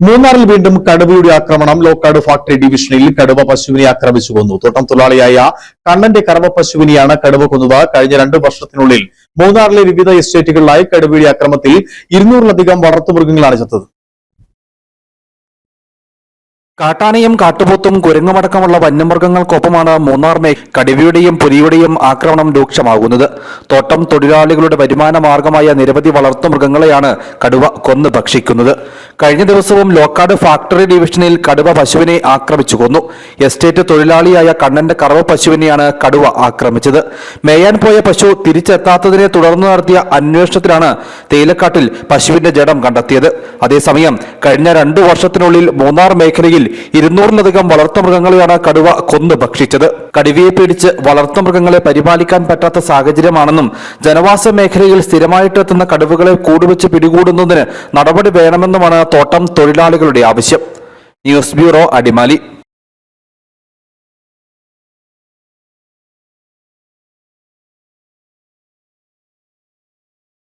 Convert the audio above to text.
മൂന്നാറിൽ വീണ്ടും കടുവയുടെ ആക്രമണം. ലോക്കാട് ഫാക്ടറി ഡിവിഷനിൽ കടുവ പശുവിനെ ആക്രമിച്ചു കൊന്നു. തോട്ടം തൊഴിലാളിയായ കണ്ണന്റെ കറവ പശുവിനെയാണ് കടുവ കൊന്നത്. കഴിഞ്ഞ രണ്ടു വർഷത്തിനുള്ളിൽ മൂന്നാറിലെ വിവിധ എസ്റ്റേറ്റുകളിലായി കടുവയുടെ ആക്രമത്തിൽ ഇരുന്നൂറിലധികം വളർത്തുമൃഗങ്ങളാണ് ചത്തത്. കാട്ടാനയും കാട്ടുപോത്തും കുരങ്ങുമടക്കമുള്ള വന്യമൃഗങ്ങൾക്കൊപ്പമാണ് മൂന്നാർ മേ കടുവയുടെയും പുലിയുടെയും ആക്രമണം രൂക്ഷമാകുന്നത്. തോട്ടം തൊഴിലാളികളുടെ വരുമാന മാർഗമായ നിരവധി വളർത്തുമൃഗങ്ങളെയാണ് കടുവ കൊന്നു ഭക്ഷിക്കുന്നത്. കഴിഞ്ഞ ദിവസവും ലോക്കാട് ഫാക്ടറി ഡിവിഷനിൽ കടുവ പശുവിനെ ആക്രമിച്ചു കൊന്നു. എസ്റ്റേറ്റ് തൊഴിലാളിയായ കണ്ണന്റെ കറവ പശുവിനെയാണ് കടുവ ആക്രമിച്ചത്. മേയാൻ പോയ പശു തിരിച്ചെത്താത്തതിനെ തുടർന്ന് നടത്തിയ അന്വേഷണത്തിലാണ് തേയിലക്കാട്ടിൽ പശുവിന്റെ ജഡം കണ്ടെത്തിയത്. അതേസമയം കഴിഞ്ഞ രണ്ടു വർഷത്തിനുള്ളിൽ മൂന്നാർ മേഖലയിൽ ഇരുന്നൂറിലധികം വളർത്തുമൃഗങ്ങളെയാണ് കടുവ കൊന്നു ഭക്ഷിച്ചത്. കടുവയെ പേടിച്ച് വളർത്തുമൃഗങ്ങളെ പരിപാലിക്കാൻ പറ്റാത്ത സാഹചര്യമാണെന്നും ജനവാസ മേഖലയിൽ സ്ഥിരമായിട്ടെത്തുന്ന കടുവകളെ കൂടുവെച്ച് പിടികൂടുന്നതിന് നടപടി വേണമെന്നുമാണ് തോട്ടം തൊഴിലാളികളുടെ ആവശ്യം. News bureau Adimali.